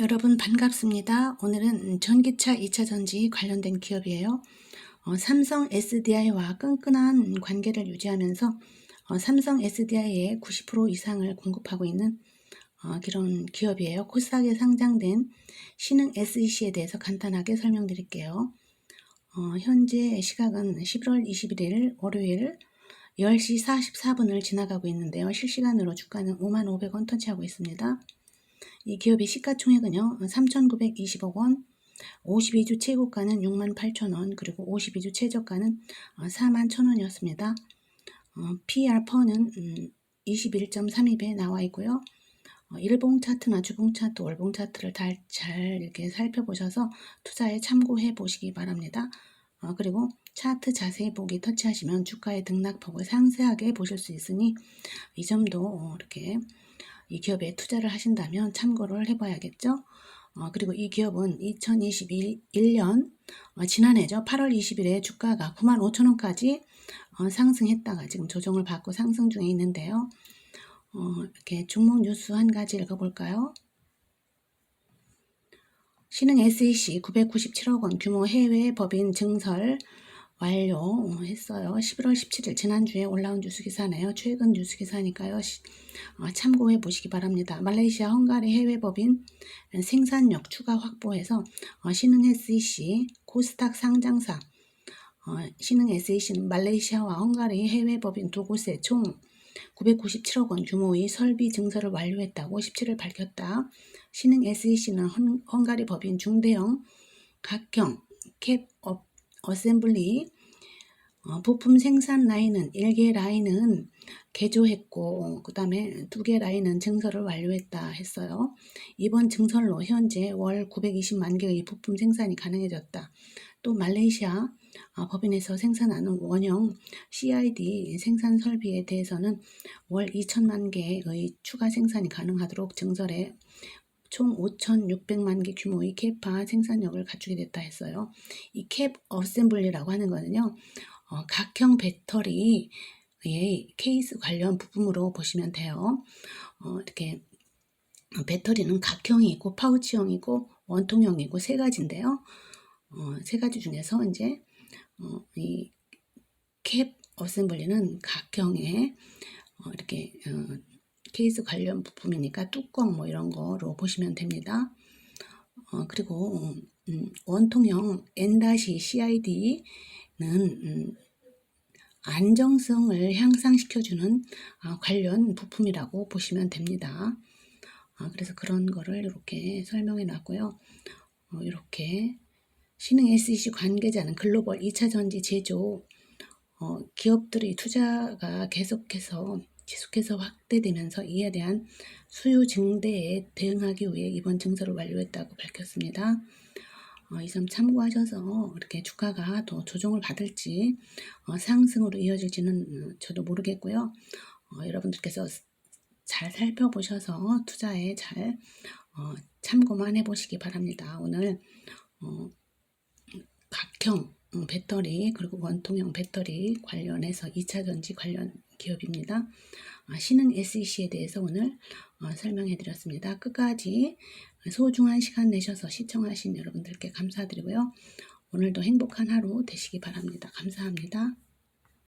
여러분 반갑습니다. 오늘은 전기차 2차 전지 관련된 기업이에요. 어, 삼성 SDI와 끈끈한 관계를 유지하면서 어, 삼성 SDI의 90% 이상을 공급하고 있는 어, 그런 기업이에요. 코스닥에 상장된 신흥 SEC에 대해서 간단하게 설명드릴게요. 어, 현재 시각은 11월 21일 월요일 10시 44분을 지나가고 있는데요. 실시간으로 주가는 5만 500원 터치하고 있습니다. 이 기업의 시가총액은요, 3,920억 원, 52주 최고가는 6만 8천 원, 그리고 52주 최저가는 4만 1천 원이었습니다. 어, PR 퍼는 음, 21.32배 나와 있고요. 어, 일봉 차트나 주봉 차트, 월봉 차트를 잘, 잘 이렇게 살펴보셔서 투자에 참고해 보시기 바랍니다. 어, 그리고 차트 자세히 보기 터치하시면 주가의 등락폭을 상세하게 보실 수 있으니 이 점도 어, 이렇게 이 기업에 투자를 하신다면 참고를 해봐야겠죠. 어, 그리고 이 기업은 2021년 어, 지난해죠. 8월 20일에 주가가 9만 5천 원까지 어, 상승했다가 지금 조정을 받고 상승 중에 있는데요. 어, 이렇게 종목 뉴스 한 가지 읽어볼까요? 신흥 SEC 997억 원 규모 해외 법인 증설 완료했어요. 11월 17일 지난주에 올라온 뉴스 기사네요. 최근 뉴스 기사니까요. 어, 참고해 보시기 바랍니다. 말레이시아 헝가리 해외 법인 생산력 추가 확보해서 어, 신흥 SEC 코스닥 상장사 어, 신흥 SEC는 말레이시아와 헝가리 해외 법인 두 곳에 총 997억 원 규모의 설비 증설을 완료했다고 17일 밝혔다. 신흥 SEC는 헝가리 법인 중대형 각형 캡업 어셈블리 어, 부품 생산 라인은 1개 라인은 개조했고 그 다음에 2개 라인은 증설을 완료했다 했어요. 이번 증설로 현재 월 920만 개의 부품 생산이 가능해졌다. 또 말레이시아 어, 법인에서 생산하는 원형 CID 생산 설비에 대해서는 월 2천만 개의 추가 생산이 가능하도록 증설에 총 5,600만 개 규모의 캡파 생산력을 갖추게 됐다 했어요. 이 캡 어셈블리라고 하는 거는요. 어, 각형 배터리의 케이스 관련 부품으로 보시면 돼요. 어, 이렇게 배터리는 각형이 있고 파우치형이고 원통형이고 세 가지인데요. 어, 세 가지 중에서 이제 어, 이캡 어셈블리는 각형의 어, 이렇게 어, 케이스 관련 부품이니까 뚜껑 뭐 이런 거로 보시면 됩니다. 어, 그리고 음, 원통형 N-CID는 음, 안정성을 향상시켜주는 아, 관련 부품이라고 보시면 됩니다. 아, 그래서 그런 거를 이렇게 설명해 놨고요. 어, 이렇게 신흥 SEC 관계자는 글로벌 2차 전지 제조 어, 기업들의 투자가 계속해서 계속해서 확대되면서 이에 대한 수요 증대에 대응하기 위해 이번 증설을 완료했다고 밝혔습니다. 어, 이점 참고하셔서 이렇게 주가가 더 조정을 받을지 어, 상승으로 이어질지는 어, 저도 모르겠고요. 어, 여러분들께서 잘 살펴보셔서 투자에 잘 어, 참고만 해보시기 바랍니다. 오늘 어, 각형 음, 배터리 그리고 원통형 배터리 관련해서 2차 전지 관련 기업입니다. 아, 신흥 SEC에 대해서 오늘 어, 설명해 드렸습니다. 끝까지 소중한 시간 내셔서 시청하신 여러분들께 감사드리고요. 오늘도 행복한 하루 되시기 바랍니다. 감사합니다.